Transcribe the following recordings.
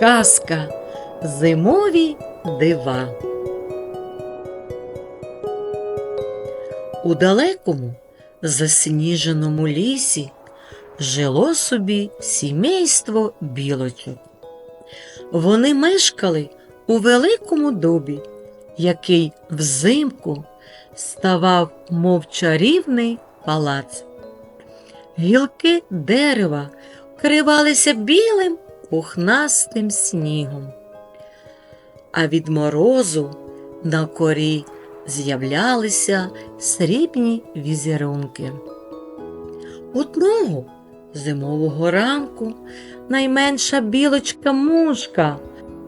Казка Зимові дива. У далекому засніженому лісі жило собі сімейство білочок. Вони мешкали у великому дубі, який взимку ставав мов чарівний палац. Гілки дерева вкривалися білим пухнастим снігом, а від морозу на корі з'являлися срібні візерунки. Одного зимового ранку найменша білочка мушка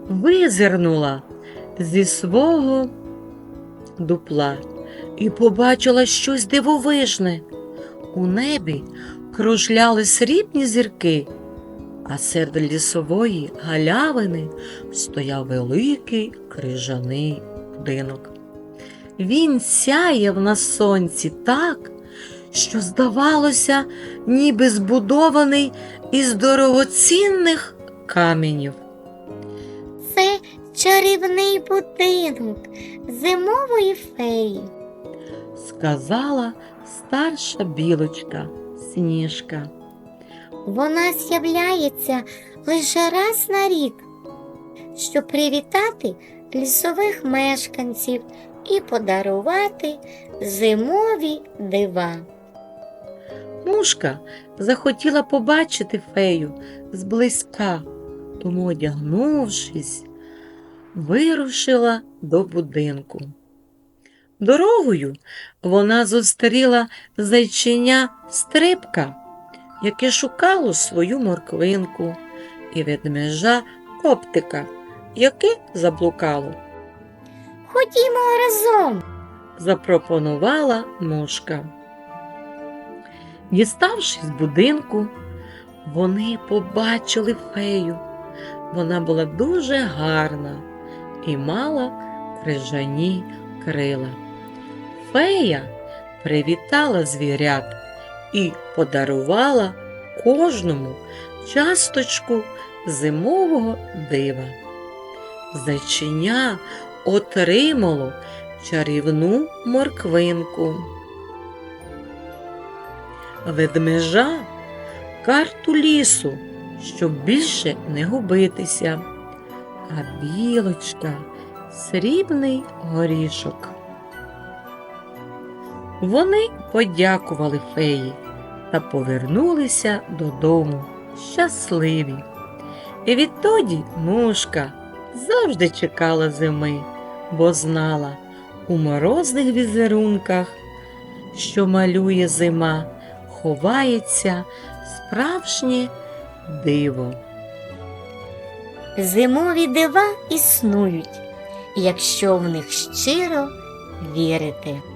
визирнула зі свого дупла і побачила щось дивовижне. У небі кружляли срібні зірки, а серед лісової галявини стояв великий крижаний будинок. Він сяяв на сонці так, що, здавалося, ніби збудований із дорогоцінних каменів. Це чарівний будинок зимової феї. сказала старша білочка Сніжка. Вона з'являється лише раз на рік, щоб привітати лісових мешканців і подарувати зимові дива. Мушка захотіла побачити фею зблизька, тому, одягнувшись, вирушила до будинку. Дорогою вона зустріла зайчиня стрибка, яке шукало свою морквинку, і ведмежа коптика, яке заблукало. Ходімо разом. запропонувала мушка. Діставшись з будинку, вони побачили фею. Вона була дуже гарна і мала крижані крила. Фея привітала звірят і подарувала кожному часточку зимового дива. Зайчиня отримало чарівну морквинку. Ведмежа карту лісу, щоб більше не губитися, а білочка срібний горішок. Вони подякували феї та повернулися додому щасливі. І відтоді мушка завжди чекала зими, бо знала у морозних візерунках, що малює зима, ховається справжнє диво. Зимові дива існують, якщо в них щиро вірити.